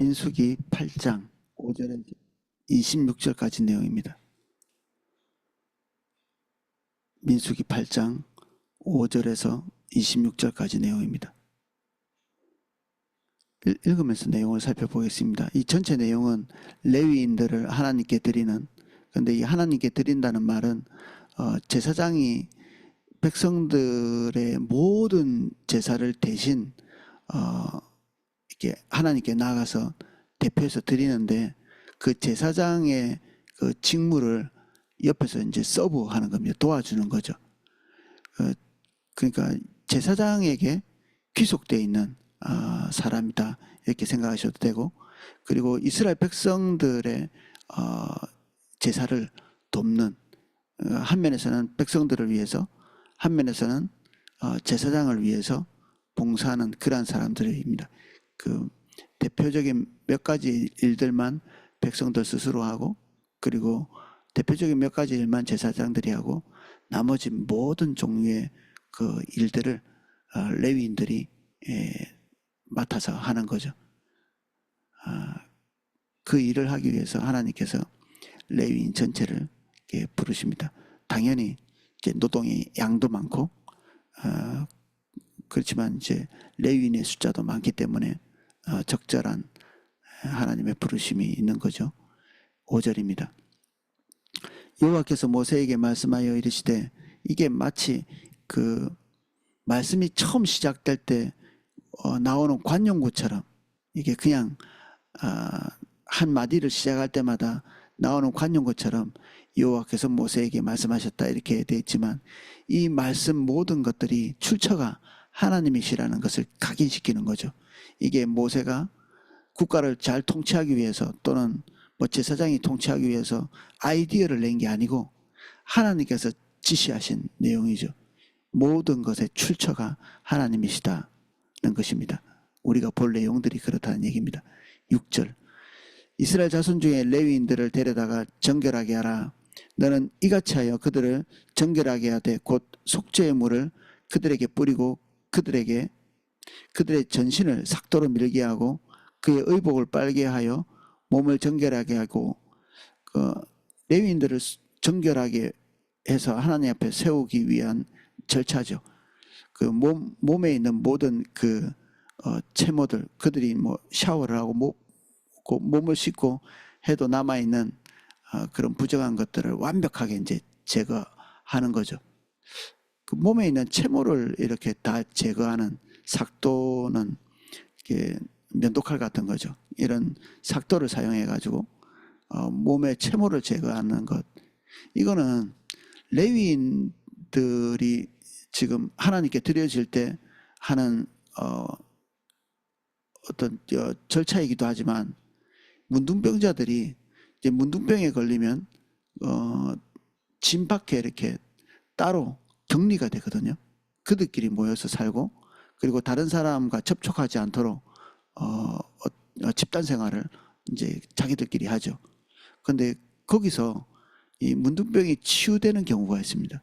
민수기 8장 5절에 26절까지 내용입니다. 민수기 8장 5절에서 26절까지 내용입니다. 읽- 읽으면서 내용을 살펴보겠습니다. 이 전체 내용은 레위인들을 하나님께 드리는 근데 이 하나님께 드린다는 말은 어, 제사장이 백성들의 모든 제사를 대신 어, 하나님께 나가서 대표해서 드리는데 그 제사장의 그 직무를 옆에서 이제 서브하는 겁니다. 도와주는 거죠. 어, 그러니까 제사장에게 귀속되어 있는 아, 사람이다 이렇게 생각하셔도 되고 그리고 이스라엘 백성들의 어, 제사를 돕는 어, 한 면에서는 백성들을 위해서 한 면에서는 어, 제사장을 위해서 봉사하는 그러한 사람들입니다. 그 대표적인 몇 가지 일들만 백성들 스스로 하고 그리고 대표적인 몇 가지 일만 제사장들이 하고 나머지 모든 종류의 그 일들을 어, 레위인들이 예, 맡아서 하는 거죠. 아, 그 일을 하기 위해서 하나님께서 레위인 전체를 부르십니다. 당연히 이제 노동이 양도 많고 어, 그렇지만 이제 레위인의 숫자도 많기 때문에 어, 적절한 하나님의 부르심이 있는 거죠. 5절입니다. 여호와께서 모세에게 말씀하여 이르시되 이게 마치 그 말씀이 처음 시작될 때 어, 나오는 관용구처럼 이게 그냥 아, 한 마디를 시작할 때마다 나오는 관용구처럼 여호와께서 모세에게 말씀하셨다 이렇게 되어 있지만 이 말씀 모든 것들이 출처가 하나님이시라는 것을 각인시키는 거죠. 이게 모세가 국가를 잘 통치하기 위해서 또는 뭐 제사장이 통치하기 위해서 아이디어를 낸 게 아니고 하나님께서 지시하신 내용이죠. 모든 것의 출처가 하나님이시다는 것입니다. 우리가 볼 내용들이 그렇다는 얘기입니다. 6절 이스라엘 자손 중에 레위인들을 데려다가 정결하게 하라. 너는 이같이 하여 그들을 정결하게 하되 곧 속죄의 물을 그들에게 뿌리고 그들에게 그들의 전신을 삭도로 밀게 하고 그의 의복을 빨게 하여 몸을 정결하게 하고 그 레위인들을 정결하게 해서 하나님 앞에 세우기 위한 절차죠. 그 몸 몸에 있는 모든 그 어, 채모들 그들이 뭐 샤워를 하고 모, 그 몸을 씻고 해도 남아 있는 어, 그런 부정한 것들을 완벽하게 이제 제거하는 거죠. 그 몸에 있는 채모를 이렇게 다 제거하는 삭도는 이게 면도칼 같은 거죠. 이런 삭도를 사용해 가지고 어, 몸의 채모를 제거하는 것. 이거는 레위인들이 지금 하나님께 드려질 때 하는 어, 어떤 어, 절차이기도 하지만 문둥병자들이 이제 문둥병에 걸리면 어, 진 밖에 이렇게 따로 격리가 되거든요. 그들끼리 모여서 살고 그리고 다른 사람과 접촉하지 않도록 어, 어, 어, 집단 생활을 이제 자기들끼리 하죠. 근데 거기서 이 문둥병이 치유되는 경우가 있습니다.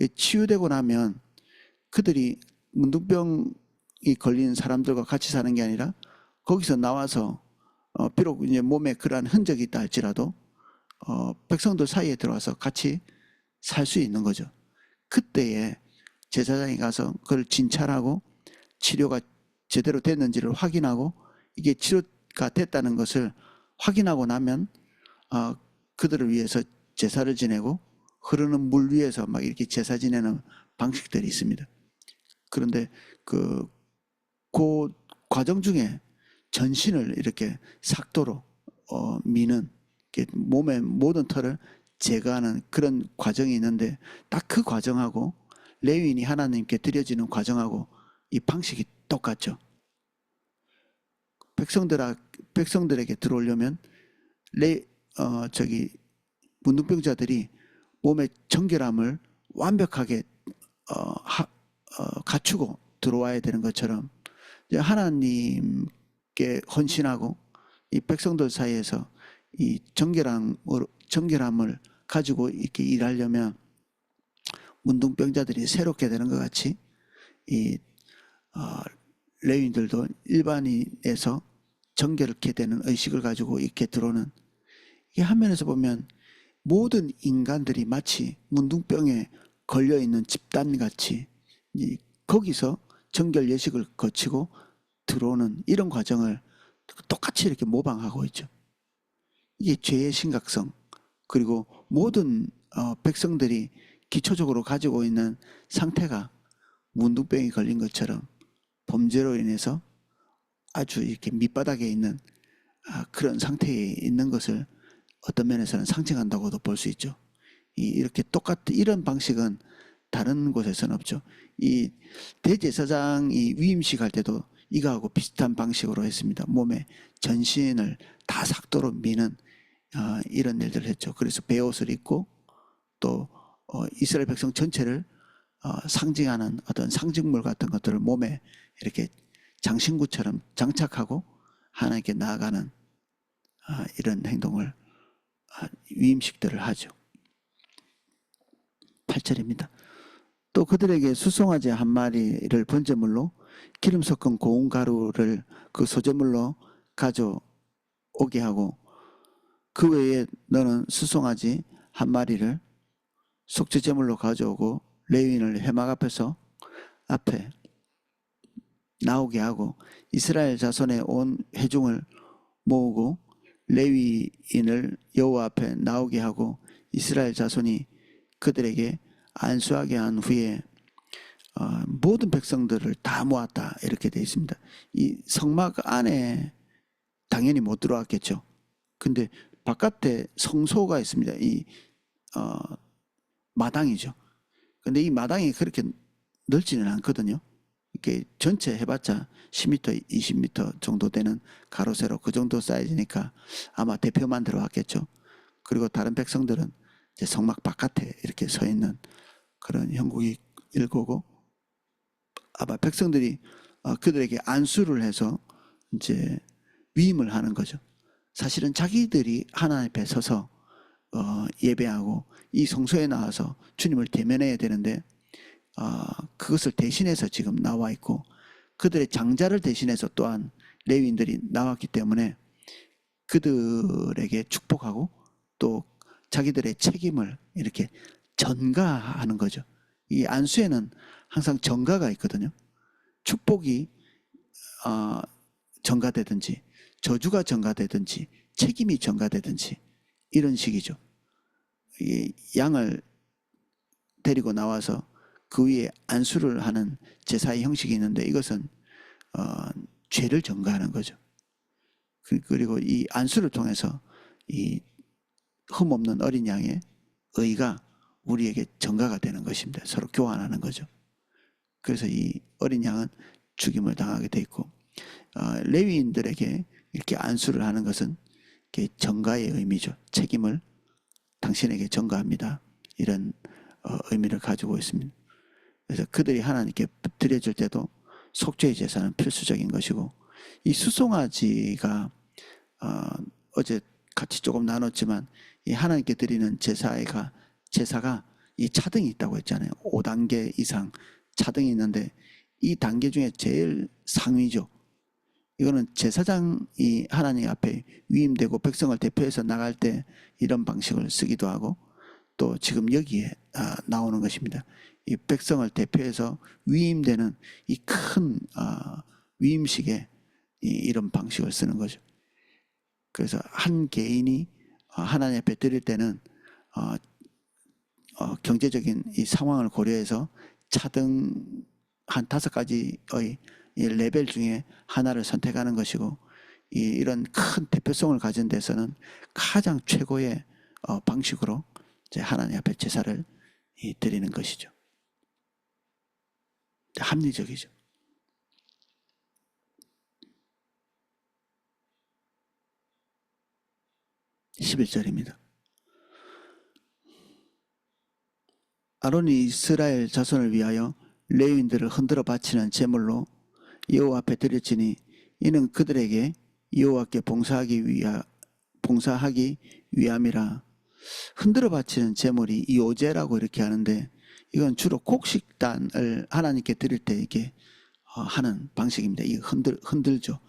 이 치유되고 나면 그들이 문둥병이 걸린 사람들과 같이 사는 게 아니라 거기서 나와서 어, 비록 이제 몸에 그러한 흔적이 있다 할지라도 어, 백성들 사이에 들어와서 같이 살 수 있는 거죠. 그때에 제사장이 가서 그걸 진찰하고 치료가 제대로 됐는지를 확인하고 이게 치료가 됐다는 것을 확인하고 나면 어, 그들을 위해서 제사를 지내고 흐르는 물 위에서 막 이렇게 제사 지내는 방식들이 있습니다. 그런데 그, 그 과정 중에 전신을 이렇게 삭도로 어, 미는 몸의 모든 털을 제거하는 그런 과정이 있는데 딱 그 과정하고 레위인이 하나님께 드려지는 과정하고 이 방식이 똑같죠. 백성들 백성들에게 들어오려면 레 어, 저기 문둥병자들이 몸의 정결함을 완벽하게 어, 하, 어, 갖추고 들어와야 되는 것처럼 하나님께 헌신하고 이 백성들 사이에서 이 정결함을 정결함을 가지고 이렇게 일하려면 문둥병자들이 새롭게 되는 것 같이 이 어, 레위인들도 일반인에서 정결케 되는 의식을 가지고 이렇게 들어오는 이 한 면에서 보면 모든 인간들이 마치 문둥병에 걸려 있는 집단 같이 이 거기서 정결 예식을 거치고 들어오는 이런 과정을 똑같이 이렇게 모방하고 있죠. 이게 죄의 심각성 그리고 모든 어, 백성들이 기초적으로 가지고 있는 상태가 문둥병이 걸린 것처럼 범죄로 인해서 아주 이렇게 밑바닥에 있는 아, 그런 상태에 있는 것을 어떤 면에서는 상징한다고도 볼 수 있죠. 이, 이렇게 똑같은 이런 방식은 다른 곳에서는 없죠. 이 대제사장이 위임식 할 때도 이거하고 비슷한 방식으로 했습니다. 몸에 전신을 다 삭도로 미는 어, 이런 일들을 했죠. 그래서 베옷을 입고 또 어, 이스라엘 백성 전체를 어, 상징하는 어떤 상징물 같은 것들을 몸에 이렇게 장신구처럼 장착하고 하나님께 나아가는 아, 이런 행동을 아, 위임식들을 하죠. 8절입니다. 또 그들에게 수송아지 한 마리를 번제물로 기름 섞은 고운 가루를 그 소제물로 가져오게 하고 그 외에 너는 수송아지 한 마리를 속죄제물로 가져오고 레위인을 해막 앞에서 앞에 나오게 하고 이스라엘 자손의 온 회중을 모으고 레위인을 여호와 앞에 나오게 하고 이스라엘 자손이 그들에게 안수하게 한 후에 어, 모든 백성들을 다 모았다 이렇게 되어 있습니다. 이 성막 안에 당연히 못 들어왔겠죠. 근데 바깥에 성소가 있습니다. 이 어, 마당이죠. 근데 이 마당이 그렇게 넓지는 않거든요. 이렇게 전체 해봤자 10m, 20m 정도 되는 가로 세로 그 정도 사이즈니까 아마 대표만 들어왔겠죠. 그리고 다른 백성들은 이제 성막 바깥에 이렇게 서 있는 그런 형국이 일거고 아마 백성들이 어, 그들에게 안수를 해서 이제 위임을 하는 거죠. 사실은 자기들이 하나님 앞에 서서 어, 예배하고 이 성소에 나와서 주님을 대면해야 되는데 어, 그것을 대신해서 지금 나와 있고 그들의 장자를 대신해서 또한 레위인들이 나왔기 때문에 그들에게 축복하고 또 자기들의 책임을 이렇게 전가하는 거죠. 이 안수에는 항상 전가가 있거든요. 축복이 어, 전가되든지 저주가 전가되든지 책임이 전가되든지 이런 식이죠. 이 양을 데리고 나와서 그 위에 안수를 하는 제사의 형식이 있는데 이것은 어, 죄를 전가하는 거죠. 그- 그리고 이 안수를 통해서 이 흠없는 어린 양의 의가 우리에게 전가가 되는 것입니다. 서로 교환하는 거죠. 그래서 이 어린 양은 죽임을 당하게 돼 있고 어, 레위인들에게 이렇게 안수를 하는 것은 전가의 의미죠. 책임을 당신에게 전가합니다. 이런 어, 의미를 가지고 있습니다. 그래서 그들이 하나님께 드려줄 때도 속죄의 제사는 필수적인 것이고 이 수송아지가 어, 어제 같이 조금 나눴지만 이 하나님께 드리는 제사가 제사가 이 차등이 있다고 했잖아요. 5단계 이상 차등이 있는데 이 단계 중에 제일 상위죠. 이거는 제사장이 하나님 앞에 위임되고 백성을 대표해서 나갈 때 이런 방식을 쓰기도 하고 또 지금 여기에 아, 나오는 것입니다. 이 백성을 대표해서 위임되는 이큰 아, 위임식에 이- 이런 방식을 쓰는 거죠. 그래서 한 개인이 어, 하나님 앞에 드릴 때는 어, 어, 경제적인 이 상황을 고려해서 차등 한 다섯 가지의 이 레벨 중에 하나를 선택하는 것이고 이, 이런 큰 대표성을 가진 데서는 가장 최고의 어, 방식으로 이제 하나님 앞에 제사를 이, 드리는 것이죠. 합리적이죠. 11절입니다. 아론이 이스라엘 자손을 위하여 레위인들을 흔들어 바치는 제물로 여호와 앞에 드렸지니 이는 그들에게 여호와께 봉사하기 위하 봉사하기 위함이라 흔들어 바치는 제물이 이오제라고 이렇게 하는데 이건 주로 곡식단을 하나님께 드릴 때 이게 어, 하는 방식입니다. 이 흔들 흔들죠.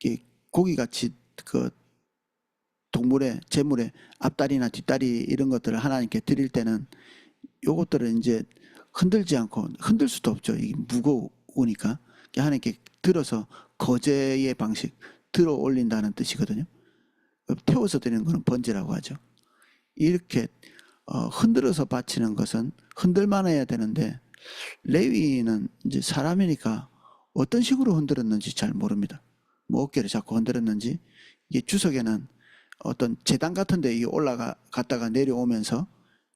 이게 고기 같이 그 동물의 재물의 앞다리나 뒷다리 이런 것들을 하나님께 드릴 때는 요것들을 이제 흔들지 않고 흔들 수도 없죠. 이게 무거우니까 하나님께 들어서 거제의 방식 들어 올린다는 뜻이거든요. 태워서 드리는 것은 번제라고 하죠. 이렇게 어, 흔들어서 바치는 것은 흔들만 해야 되는데 레위는 이제 사람이니까 어떤 식으로 흔들었는지 잘 모릅니다. 뭐 어깨를 잡고 흔들었는지 이게 주석에는 어떤 재단 같은데 이 올라가 갔다가 내려오면서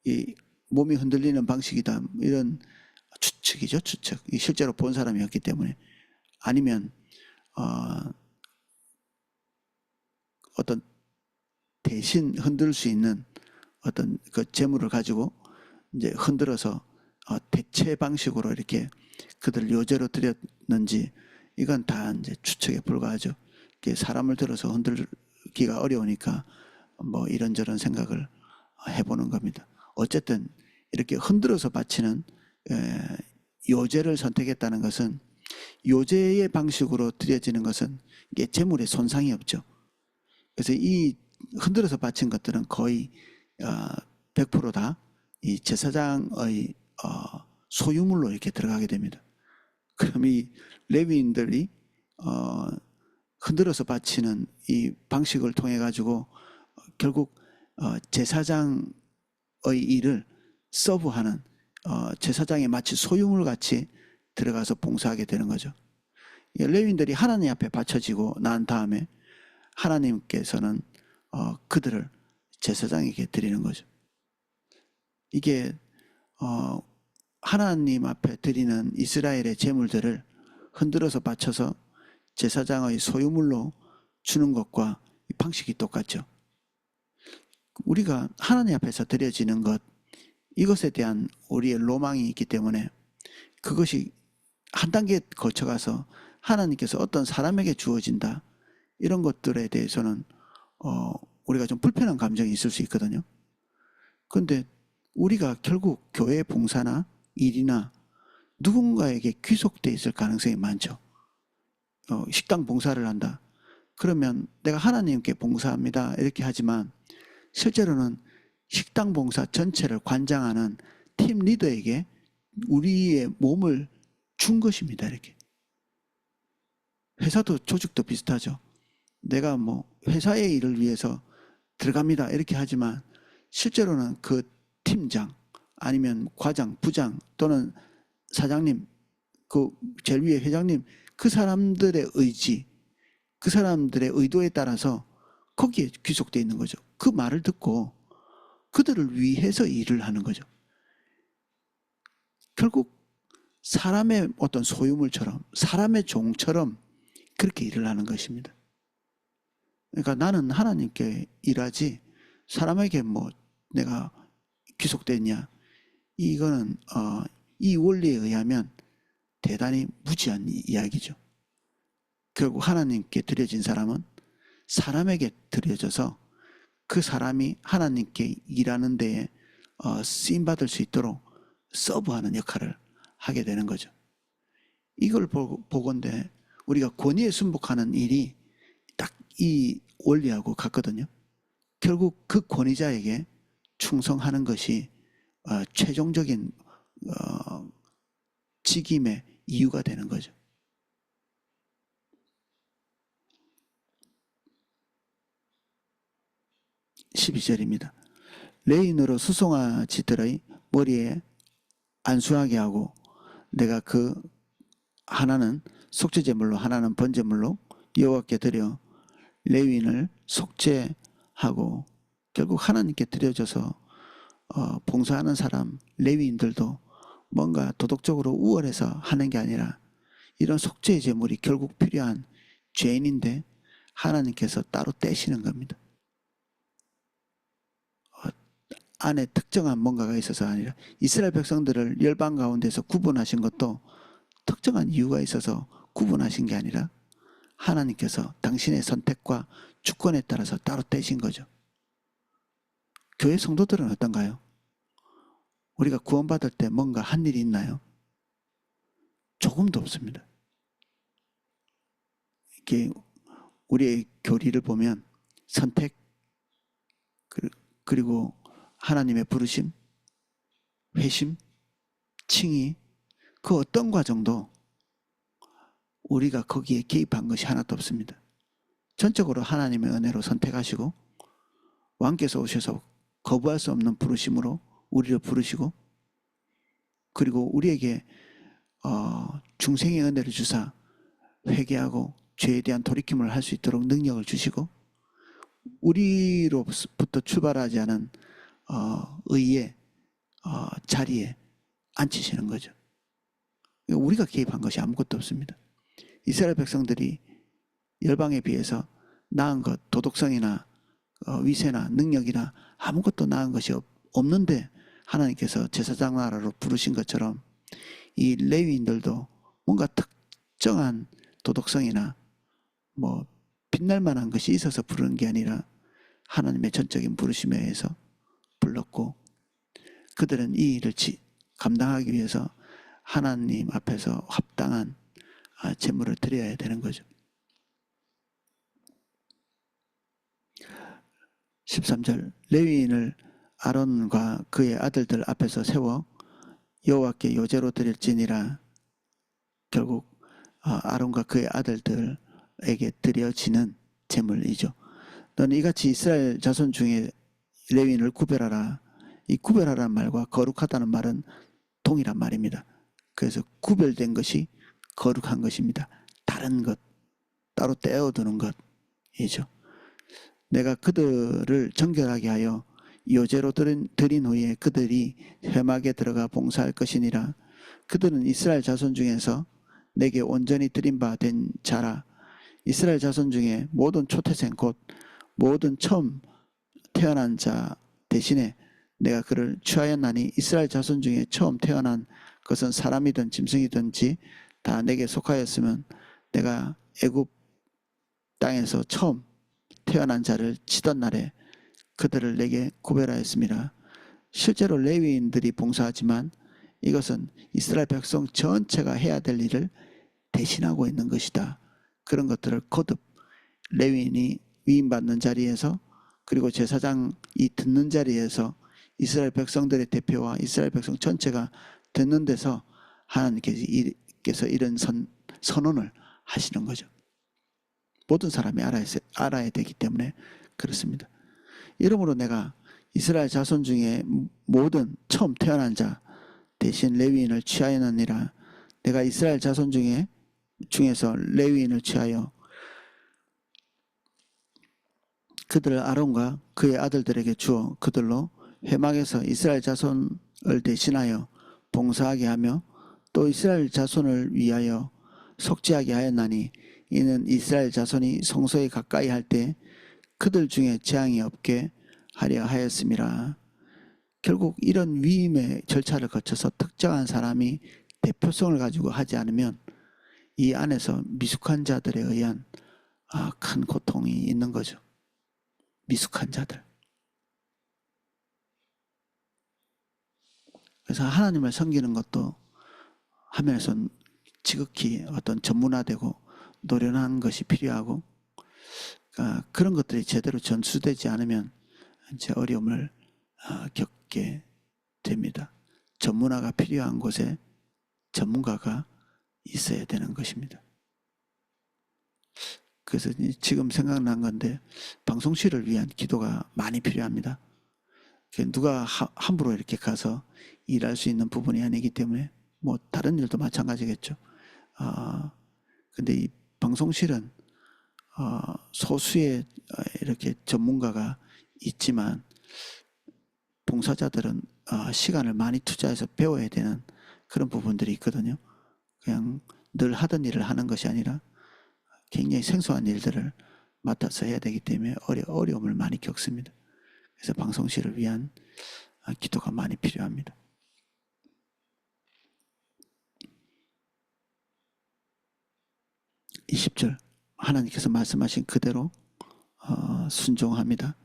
이 몸이 흔들리는 방식이다 이런 추측이죠 추측. 이 실제로 본 사람이었기 때문에 아니면 어, 어떤 대신 흔들 수 있는 어떤 그 재물을 가지고 이제 흔들어서 어, 대체 방식으로 이렇게 그들 요제로 드렸는지 이건 다 이제 추측에 불과하죠. 사람을 들어서 흔들기가 어려우니까 뭐 이런저런 생각을 해보는 겁니다. 어쨌든 이렇게 흔들어서 바치는 에, 요제를 선택했다는 것은 요제의 방식으로 드려지는 것은 이게 재물에 손상이 없죠. 그래서 이 흔들어서 바친 것들은 거의 어, 100%다 이 제사장의 어, 소유물로 이렇게 들어가게 됩니다. 그럼 이 레위인들이 어, 흔들어서 바치는 이 방식을 통해 가지고 결국 어, 제사장의 일을 서브하는 어, 제사장이 마치 소유물 같이 들어가서 봉사하게 되는 거죠. 이 레위인들이 하나님 앞에 바쳐지고 난 다음에 하나님께서는 어, 그들을 제사장에게 드리는 거죠. 이게 어, 하나님 앞에 드리는 이스라엘의 제물들을 흔들어서 바쳐서 제사장의 소유물로 주는 것과 이 방식이 똑같죠. 우리가 하나님 앞에서 드려지는 것 이것에 대한 우리의 로망이 있기 때문에 그것이 한 단계 거쳐가서 하나님께서 어떤 사람에게 주어진다 이런 것들에 대해서는 어, 우리가 좀 불편한 감정이 있을 수 있거든요. 그런데 우리가 결국 교회 봉사나 일이나 누군가에게 귀속돼 있을 가능성이 많죠. 어, 식당 봉사를 한다. 그러면 내가 하나님께 봉사합니다. 이렇게 하지만 실제로는 식당 봉사 전체를 관장하는 팀 리더에게 우리의 몸을 준 것입니다. 이렇게. 회사도 조직도 비슷하죠. 내가 뭐 회사의 일을 위해서 들어갑니다. 이렇게 하지만 실제로는 그 팀장 아니면 과장, 부장 또는 사장님, 그 제일 위에 회장님 그 사람들의 의지, 그 사람들의 의도에 따라서 거기에 귀속되어 있는 거죠. 그 말을 듣고 그들을 위해서 일을 하는 거죠. 결국 사람의 어떤 소유물처럼 사람의 종처럼 그렇게 일을 하는 것입니다. 그러니까 나는 하나님께 일하지 사람에게 뭐 내가 귀속됐냐 이거는 어, 이 원리에 의하면 대단히 무지한 이야기죠. 결국 하나님께 드려진 사람은 사람에게 드려져서 그 사람이 하나님께 일하는 데에 어, 쓰임 받을 수 있도록 서브하는 역할을 하게 되는 거죠. 이걸 보, 보건대 우리가 권위에 순복하는 일이 딱 이 원리하고 같거든요. 결국 그 권위자에게 충성하는 것이 어, 최종적인 어, 직임의 이유가 되는 거죠. 12절입니다. 레인으로 수송아지들의 머리에 안수하게 하고 내가 그 하나는 속죄제물로 하나는 번제물로 여호와께 드려 레윈을 속죄하고 결국 하나님께 드려져서 어, 봉사하는 사람 레위인들도 뭔가 도덕적으로 우월해서 하는 게 아니라 이런 속죄의 제물이 결국 필요한 죄인인데 하나님께서 따로 떼시는 겁니다. 어, 안에 특정한 뭔가가 있어서 아니라 이스라엘 백성들을 열방 가운데서 구분하신 것도 특정한 이유가 있어서 구분하신 게 아니라 하나님께서 당신의 선택과 주권에 따라서 따로 떼신 거죠. 교회 성도들은 어떤가요? 우리가 구원받을 때 뭔가 한 일이 있나요? 조금도 없습니다. 이게 우리의 교리를 보면 선택 그- 그리고 하나님의 부르심, 회심, 칭의 그 어떤 과정도 우리가 거기에 개입한 것이 하나도 없습니다. 전적으로 하나님의 은혜로 선택하시고 왕께서 오셔서 거부할 수 없는 부르심으로 우리를 부르시고 그리고 우리에게 어, 중생의 은혜를 주사 회개하고 죄에 대한 돌이킴을 할 수 있도록 능력을 주시고 우리로부터 출발하지 않은 어, 의의 어, 자리에 앉히시는 거죠. 우리가 개입한 것이 아무것도 없습니다. 이스라엘 백성들이 열방에 비해서 나은 것, 도덕성이나 어, 위세나 능력이나 아무것도 나은 것이 없, 없는데 하나님께서 제사장 나라로 부르신 것처럼 이 레위인들도 뭔가 특정한 도덕성이나 뭐 빛날 만한 것이 있어서 부르는 게 아니라 하나님의 전적인 부르심에 의해서 불렀고 그들은 이 일을 지- 감당하기 위해서 하나님 앞에서 합당한 아, 제물을 드려야 되는 거죠. 13절 레위인을 아론과 그의 아들들 앞에서 세워 여호와께 요제로 드릴지니라 결국 아, 아론과 그의 아들들에게 드려지는 제물이죠. 너는 이같이 이스라엘 자손 중에 레위인을 구별하라. 이 구별하라는 말과 거룩하다는 말은 동일한 말입니다. 그래서 구별된 것이 거룩한 것입니다. 다른 것, 따로 떼어두는 것이죠. 내가 그들을 정결하게 하여 요제로 드린, 드린 후에 그들이 회막에 들어가 봉사할 것이니라. 그들은 이스라엘 자손 중에서 내게 온전히 드린 바 된 자라. 이스라엘 자손 중에 모든 초태생 곧 모든 처음 태어난 자 대신에 내가 그를 취하였나니 이스라엘 자손 중에 처음 태어난 것은 사람이든 짐승이든지 다 내게 속하였으면 내가 애굽 땅에서 처음 태어난 자를 치던 날에 그들을 내게 구별하였습니다. 실제로 레위인들이 봉사하지만 이것은 이스라엘 백성 전체가 해야 될 일을 대신하고 있는 것이다. 그런 것들을 거듭 레위인이 위임받는 자리에서 그리고 제사장이 듣는 자리에서 이스라엘 백성들의 대표와 이스라엘 백성 전체가 듣는 데서 하나님께서 이 런 선, 선언을 하시는 거죠. 모든 사람이 알아야, 알아야 되기 때문에 그렇습니다. 이러므로 내가 이스라엘 자손 중에 모든 처음 태어난 자 대신 레위인을 취하였느니라 내가 이스라엘 자손 중에 중에서 레위인을 취하여 그들을 아론과 그의 아들들에게 주어 그들로 회막에서 이스라엘 자손을 대신하여 봉사하게 하며 또 이스라엘 자손을 위하여 속죄하게 하였나니 이는 이스라엘 자손이 성소에 가까이 할 때 그들 중에 재앙이 없게 하려 하였음이라. 결국 이런 위임의 절차를 거쳐서 특정한 사람이 대표성을 가지고 하지 않으면 이 안에서 미숙한 자들에 의한 아, 큰 고통이 있는 거죠. 미숙한 자들. 그래서 하나님을 섬기는 것도 하면서 지극히 어떤 전문화되고 노련한 것이 필요하고 아, 그런 것들이 제대로 전수되지 않으면 이제 어려움을 아, 겪게 됩니다. 전문화가 필요한 곳에 전문가가 있어야 되는 것입니다. 그래서 지금 생각난 건데 방송실을 위한 기도가 많이 필요합니다. 누가 함부로 이렇게 가서 일할 수 있는 부분이 아니기 때문에 뭐 다른 일도 마찬가지겠죠. 아 근데 이 방송실은 어, 소수의 이렇게 전문가가 있지만 봉사자들은 어, 시간을 많이 투자해서 배워야 되는 그런 부분들이 있거든요. 그냥 늘 하던 일을 하는 것이 아니라 굉장히 생소한 일들을 맡아서 해야 되기 때문에 어려, 어려움을 많이 겪습니다. 그래서 방송실을 위한 기도가 많이 필요합니다. 20절 하나님께서 말씀하신 그대로 어, 순종합니다.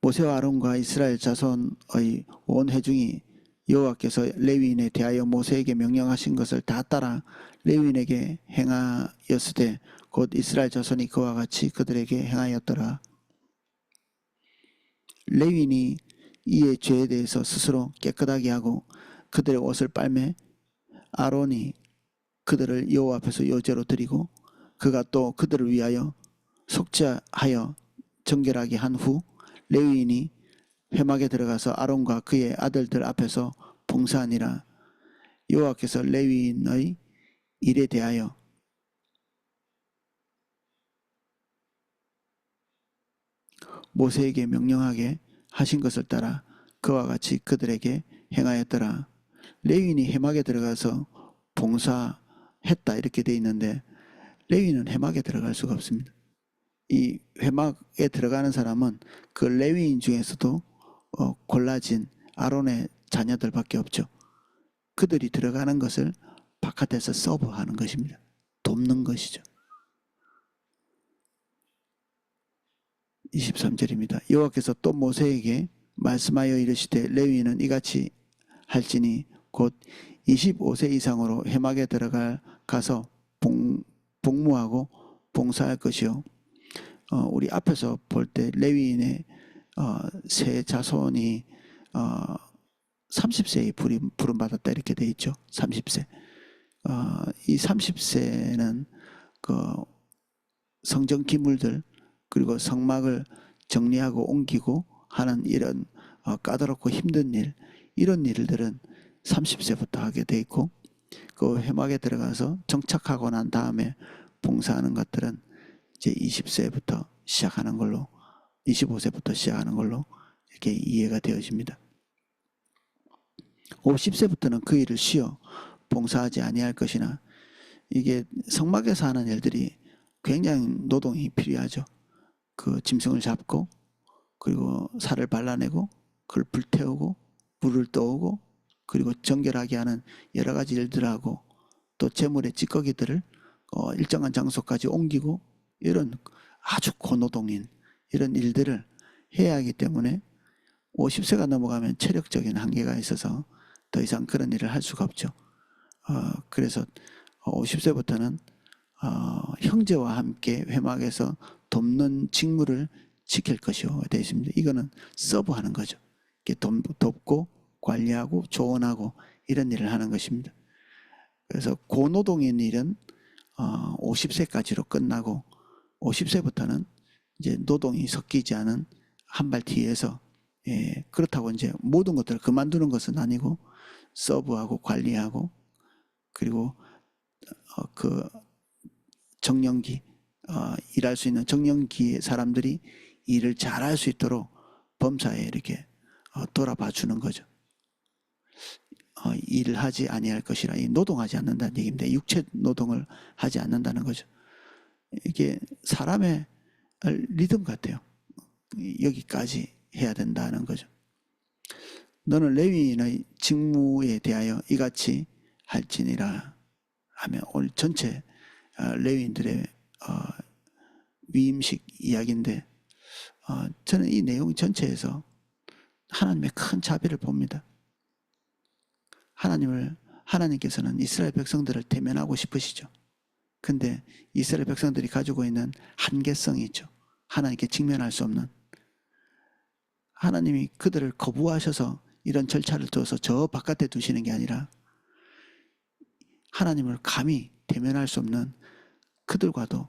모세와 아론과 이스라엘 자손의 온 회중이 여호와께서 레위인에 대하여 모세에게 명령하신 것을 다 따라 레위인에게 행하였으되 곧 이스라엘 자손이 그와 같이 그들에게 행하였더라. 레위인이 이의 죄에 대해서 스스로 깨끗하게 하고 그들의 옷을 빨매 아론이 그들을 여호와 앞에서 요제로 드리고 그가 또 그들을 위하여 속죄하여 정결하게 한 후 레위인이 회막에 들어가서 아론과 그의 아들들 앞에서 봉사하니라 여호와께서 레위인의 일에 대하여 모세에게 명령하게 하신 것을 따라 그와 같이 그들에게 행하였더라. 레위인이 해막에 들어가서 봉사했다 이렇게 돼 있는데 레위인은 해막에 들어갈 수가 없습니다. 이 회막에 들어가는 사람은 그 레위인 중에서도 어, 골라진 아론의 자녀들밖에 없죠. 그들이 들어가는 것을 바깥에서 서브하는 것입니다. 돕는 것이죠. 23절입니다. 여호와께서 또 모세에게 말씀하여 이르시되 레위인은 이같이 할지니 곧 25세 이상으로 해막에 들어갈 가서 봉, 복무하고 봉사할 것이요. 어, 우리 앞에서 볼 때 레위인의 어, 세 자손이 어, 30세에 부름, 부름받았다 이렇게 돼 있죠. 30세. 어, 이 30세는 그 성전 기물들 그리고 성막을 정리하고 옮기고 하는 이런 어, 까다롭고 힘든 일 이런 일들은 30세부터 하게 돼 있고 그 회막에 들어가서 정착하고 난 다음에 봉사하는 것들은 이제 20세부터 시작하는 걸로 25세부터 시작하는 걸로 이렇게 이해가 되어집니다. 50세부터는 그 일을 쉬어 봉사하지 아니할 것이나 이게 성막에서 하는 일들이 굉장히 노동이 필요하죠. 그 짐승을 잡고 그리고 살을 발라내고 그걸 불태우고 물을 떠오고 그리고 정결하게 하는 여러 가지 일들하고 또 재물의 찌꺼기들을 어, 일정한 장소까지 옮기고 이런 아주 고노동인 이런 일들을 해야 하기 때문에 50세가 넘어가면 체력적인 한계가 있어서 더 이상 그런 일을 할 수가 없죠. 어, 그래서 50세부터는 어, 형제와 함께 회막에서 돕는 직무를 지킬 것이요 되어 있습니다. 이거는 서브하는 거죠. 이렇게 돕, 돕고 관리하고 조언하고 이런 일을 하는 것입니다. 그래서 고노동인 일은 어, 50세까지로 끝나고 50세부터는 이제 노동이 섞이지 않은 한 발 뒤에서 예, 그렇다고 이제 모든 것들을 그만두는 것은 아니고 서브하고 관리하고 그리고 어, 그 정년기 어, 일할 수 있는 정년기의 사람들이 일을 잘할 수 있도록 범사에 이렇게 어, 돌아봐 주는 거죠. 어, 일을 하지 아니할 것이라 이 노동하지 않는다는 얘기입니다. 육체 노동을 하지 않는다는 거죠. 이게 사람의 리듬 같아요. 여기까지 해야 된다는 거죠. 너는 레위인의 직무에 대하여 이같이 할지니라 하면 오늘 전체 어, 레위인들의 어, 위임식 이야기인데 어, 저는 이 내용 전체에서 하나님의 큰 자비를 봅니다. 하나님을 하나님께서는 이스라엘 백성들을 대면하고 싶으시죠. 근데 이스라엘 백성들이 가지고 있는 한계성이 있죠. 하나님께 직면할 수 없는 하나님이 그들을 거부하셔서 이런 절차를 둬서 저 바깥에 두시는 게 아니라 하나님을 감히 대면할 수 없는 그들과도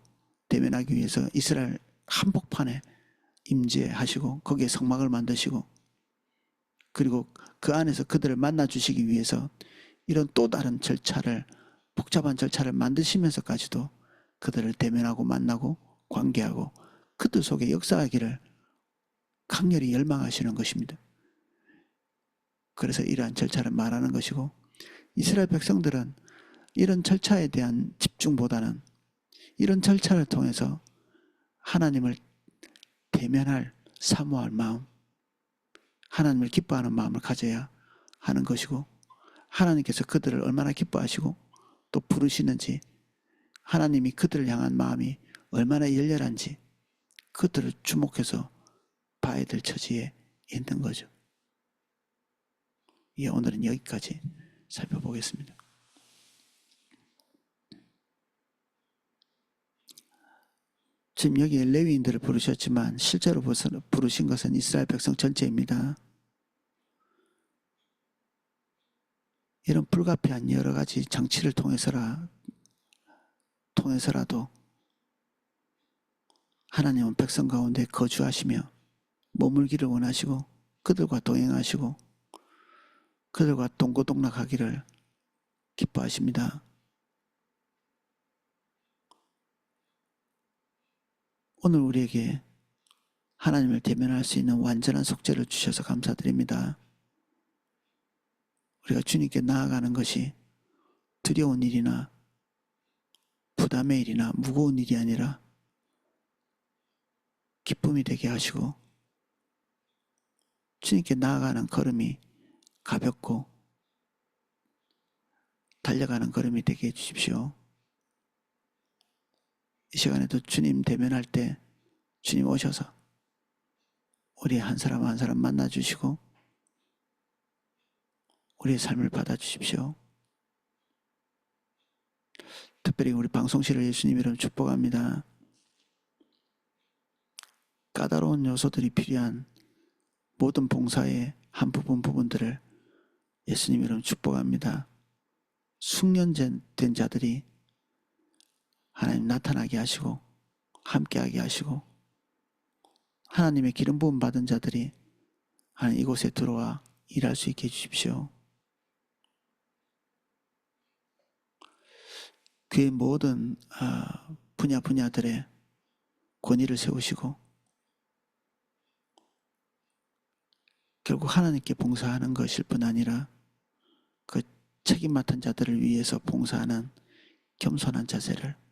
대면하기 위해서 이스라엘 한복판에 임재하시고 거기에 성막을 만드시고 그리고 그 안에서 그들을 만나 주시기 위해서 이런 또 다른 절차를 복잡한 절차를 만드시면서까지도 그들을 대면하고 만나고 관계하고 그들 속에 역사하기를 강렬히 열망하시는 것입니다. 그래서 이러한 절차를 말하는 것이고 이스라엘 백성들은 이런 절차에 대한 집중보다는 이런 절차를 통해서 하나님을 대면할 사모할 마음, 하나님을 기뻐하는 마음을 가져야 하는 것이고 하나님께서 그들을 얼마나 기뻐하시고 또 부르시는지 하나님이 그들을 향한 마음이 얼마나 열렬한지 그들을 주목해서 봐야 될 처지에 있는 거죠. 예, 오늘은 여기까지 살펴보겠습니다. 지금 여기에 레위인들을 부르셨지만 실제로 부르- 부르신 것은 이스라엘 백성 전체입니다. 이런 불가피한 여러 가지 장치를 통해서라 통해서라도 하나님은 백성 가운데 거주하시며 머물기를 원하시고 그들과 동행하시고 그들과 동고동락하기를 기뻐하십니다. 오늘 우리에게 하나님을 대면할 수 있는 완전한 속죄를 주셔서 감사드립니다. 우리가 주님께 나아가는 것이 두려운 일이나 부담의 일이나 무거운 일이 아니라 기쁨이 되게 하시고 주님께 나아가는 걸음이 가볍고 달려가는 걸음이 되게 해주십시오. 이 시간에도 주님 대면할 때 주님 오셔서 우리 한 사람 한 사람 만나 주시고 우리의 삶을 받아 주십시오. 특별히 우리 방송실을 예수님 이름 축복합니다. 까다로운 요소들이 필요한 모든 봉사의 한 부분 부분들을 예수님 이름 축복합니다. 숙련된 된 자들이 하나님 나타나게 하시고 함께하게 하시고 하나님의 기름 부음 받은 자들이 하나님 이곳에 들어와 일할 수 있게 해주십시오. 그의 모든 아, 분야 분야들의 권위를 세우시고 결국 하나님께 봉사하는 것일 뿐 아니라 그 책임 맡은 자들을 위해서 봉사하는 겸손한 자세를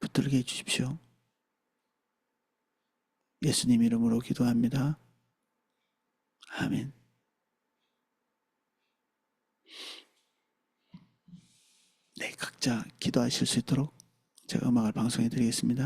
붙들게 해주십시오. 예수님 이름으로 기도합니다. 아멘. 네, 각자 기도하실 수 있도록 제가 음악을 방송해 드리겠습니다.